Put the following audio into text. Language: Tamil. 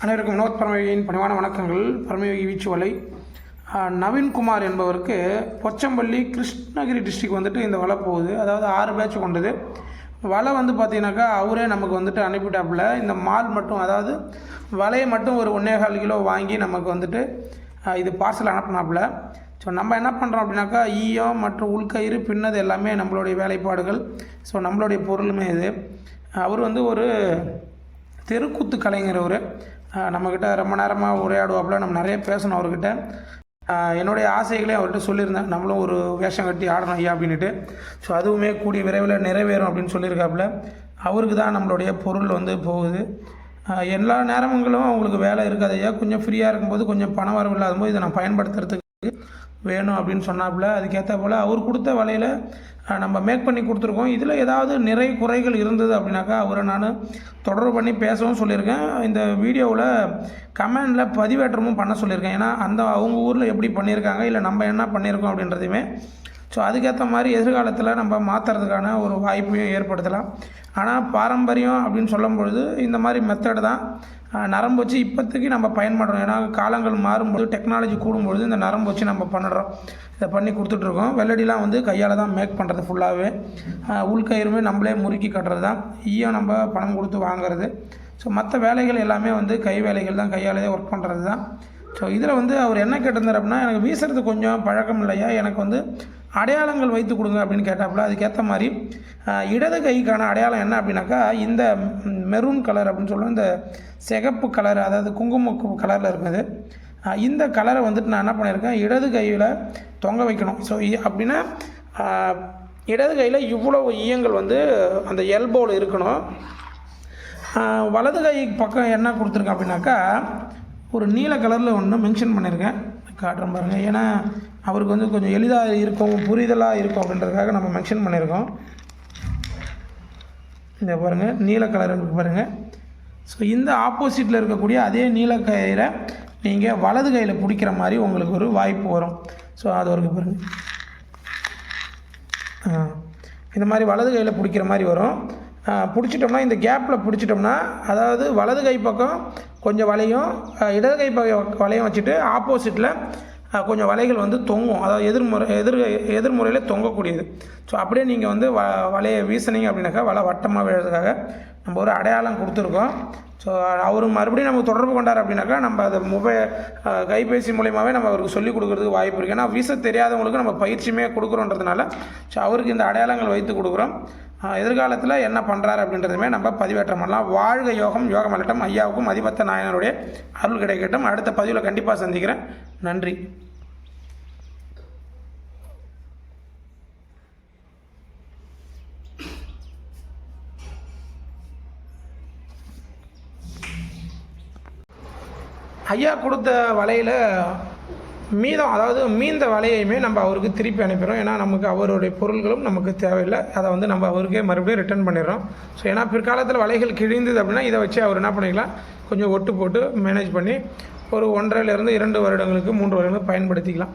அனைவருக்கும் வினோத் பரமயோகியின் பணிவான வணக்கங்கள். பரமயோகி வீச்சுவலை நவீன்குமார் என்பவருக்கு பொச்சம்பள்ளி கிருஷ்ணகிரி டிஸ்ட்ரிக் வந்துட்டு இந்த வலை போகுது. அதாவது ஆறு பேட்ச் கொண்டது. வலை வந்து பார்த்தீங்கன்னாக்கா அவரே நமக்கு வந்துட்டு அனுப்பிட்டாப்புல. இந்த மால் மட்டும் அதாவது வலையை மட்டும் ஒரு ஒன்றே கால் கிலோ வாங்கி நமக்கு வந்துட்டு இது பார்சல் அனுப்பினாப்புல. ஸோ நம்ம என்ன பண்ணுறோம் அப்படின்னாக்கா ஈயம் மற்றும் உள்கயிறு பின்னது எல்லாமே நம்மளுடைய வேலைப்பாடுகள். ஸோ நம்மளுடைய பொருளுமே இது. அவர் வந்து ஒரு தெருக்கூத்து கலைஞர் அவர். நம்மக்கிட்ட ரொம்ப நேரமாக உரையாடுவாப்புல. நம்ம நிறைய பேசணும் அவர்கிட்ட. என்னுடைய ஆசைகளையும் அவர்கிட்ட சொல்லியிருந்தேன். நம்மளும் ஒரு வேஷம் கட்டி ஆடணும் ஐயா அப்படின்ட்டு ஸோ அதுவுமே கூடிய விரைவில் நிறைவேறும் அப்படின்னு சொல்லியிருக்காப்புல. அவருக்கு தான் நம்மளுடைய பொருள் வந்து போகுது. எல்லா நேரங்களும் அவங்களுக்கு வேலை இருக்காது ஐயா. கொஞ்சம் ஃப்ரீயாக இருக்கும்போது கொஞ்சம் பணம் வரவு இல்லாத போது இதை நான் பயன்படுத்துறதுக்கு வேணும் அப்படின்னு சொன்னாப்புல. அதுக்கேற்ற போல் அவர் கொடுத்த வலையில் நம்ம மேக் பண்ணி கொடுத்துருக்கோம். இதில் ஏதாவது நிறை குறைகள் இருந்தது அப்படின்னாக்கா அவரை நான் தொடர்பு பண்ணி பேசவும் சொல்லியிருக்கேன். இந்த வீடியோவில் கமெண்டில் பதிவேற்றமும் பண்ண சொல்லியிருக்கேன். ஏன்னா அந்த அவங்க ஊரில் எப்படி பண்ணியிருக்காங்க இல்லை நம்ம என்ன பண்ணியிருக்கோம் அப்படின்றதையுமே. ஸோ அதுக்கேற்ற மாதிரி எதிர்காலத்தில் நம்ம மாற்றுறதுக்கான ஒரு வாய்ப்பையும் ஏற்படுத்தலாம். ஆனால் பாரம்பரியம் அப்படின்னு சொல்லும் பொழுது இந்த மாதிரி மெத்தடு தான். நரம்பு வச்சு இப்போத்துக்கு நம்ம பயன்படுறோம். ஏன்னா காலங்கள் மாறும்போது டெக்னாலஜி கூடும்பொழுது இந்த நரம்பு வச்சு நம்ம பண்ணுறோம். இதை பண்ணி கொடுத்துட்ருக்கோம். வெள்ளடிலாம் வந்து கையால் தான் மேக் பண்ணுறது ஃபுல்லாகவே உள்கயிறுமே நம்மளே முறுக்கி கட்டுறது தான். ஈயம் நம்ம பணம் கொடுத்து வாங்குறது. ஸோ மற்ற வேலைகள் எல்லாமே வந்து கை வேலைகள் தான். கையாலே ஒர்க் பண்ணுறது தான். ஸோ இதில் வந்து அவர் என்ன கேட்டிருந்தார் அப்படின்னா எனக்கு வீசுறது கொஞ்சம் பழக்கம் இல்லையா? எனக்கு வந்து அடையாளங்கள் வைத்து கொடுங்க அப்படின்னு கேட்டாப்புல. அதுக்கேற்ற மாதிரி இடது கைக்கான அடையாளம் என்ன அப்படின்னாக்கா இந்த மெரூன் கலர் அப்படின்னு சொல்லுவோம். இந்த சிகப்பு கலர் அதாவது குங்கும கலரில் இருக்குது இந்த கலரை வந்துட்டு நான் என்ன பண்ணியிருக்கேன் இடது கையில் தொங்க வைக்கணும். ஸோ அப்படின்னா இடது கையில் இவ்வளோ ஈயங்கள் வந்து அந்த எல்போவில் இருக்கணும். வலது கை பக்கம் என்ன கொடுத்துருக்கேன் அப்படின்னாக்கா ஒரு நீல கலரில் ஒன்று மென்ஷன் பண்ணியிருக்கேன். காட்டுறேன் பாருங்கள் ஏன்னா அவருக்கு வந்து கொஞ்சம் எளிதாக இருக்கும் புரிதலாக இருக்கும் அப்படின்றதுக்காக நம்ம மென்ஷன் பண்ணியிருக்கோம். இந்த பாருங்கள் நீல கலர் பாருங்கள் ஸோ இந்த ஆப்போசிட்டில் இருக்கக்கூடிய அதே நீல கயிறை நீங்கள் வலது கையில் பிடிக்கிற மாதிரி உங்களுக்கு ஒரு வாய்ப்பு வரும். ஸோ அது ஒரு பாருங்கள் இந்த மாதிரி வலது கையில் பிடிக்கிற மாதிரி வரும். பிடிச்சிட்டோம்னா இந்த கேப்பில் பிடிச்சிட்டோம்னா அதாவது வலது கை பக்கம் கொஞ்சம் வளையும் இடது கை பக்கம் வளையம் வச்சுட்டு ஆப்போசிட்டில் கொஞ்சம் வலைகள் வந்து தொங்கும். அதாவது எதிர்முறை எதிர் எதிர்முறையில் தொங்கக்கூடியது. ஸோ அப்படியே நீங்கள் வந்து வ வலையை வீசினீங்க அப்படின்னாக்கா வலை வட்டமாக விழுறதுக்காக நம்ம ஒரு அடையாளம் கொடுத்துருக்கோம். ஸோ அவர் மறுபடியும் நம்ம தொடர்பு கொண்டார் அப்படின்னாக்கா நம்ம அதை மொபைல் கைபேசி மூலியமாகவே நம்ம அவருக்கு சொல்லிக் கொடுக்குறதுக்கு வாய்ப்பு இருக்குது ஏன்னா வீச தெரியாதவங்களுக்கு நம்ம பயிற்சியுமே கொடுக்குறோன்றதுனால ஸோ அவருக்கு இந்த அடையாளங்கள் வைத்து கொடுக்குறோம். எதிர்காலத்தில் என்ன பண்ணுறாரு அப்படின்றதுமே நம்ம பதிவேற்றம் பண்ணலாம். வாழ்க யோகம் யோகம் அல்லட்டம் ஐயாவுக்கும் அதிபத்த நாயனருடைய அருள் கிடைக்கட்டும். அடுத்த பதிவில் கண்டிப்பாக சந்திக்கிறேன். நன்றி. ஐயா கொடுத்த வலையில் மீதம் அதாவது மீந்த வலையுமே நம்ம அவருக்கு திருப்பி அனுப்பிடுறோம். ஏன்னா நமக்கு அவருடைய பொருள்களும் நமக்கு தேவையில்லை. அதை வந்து நம்ம அவருக்கே மறுபடியும் ரிட்டர்ன் பண்ணிடுறோம். ஸோ ஏன்னா பிற்காலத்தில் வலைகள் கிழிந்தது அப்படின்னா இதை வச்சு அவர் என்ன பண்ணிக்கலாம்? கொஞ்சம் ஒட்டு போட்டு மேனேஜ் பண்ணி ஒரு ஒன்றரைலேருந்து இரண்டு வருடங்களுக்கு மூன்று வருடங்களுக்கு பயன்படுத்திக்கலாம்.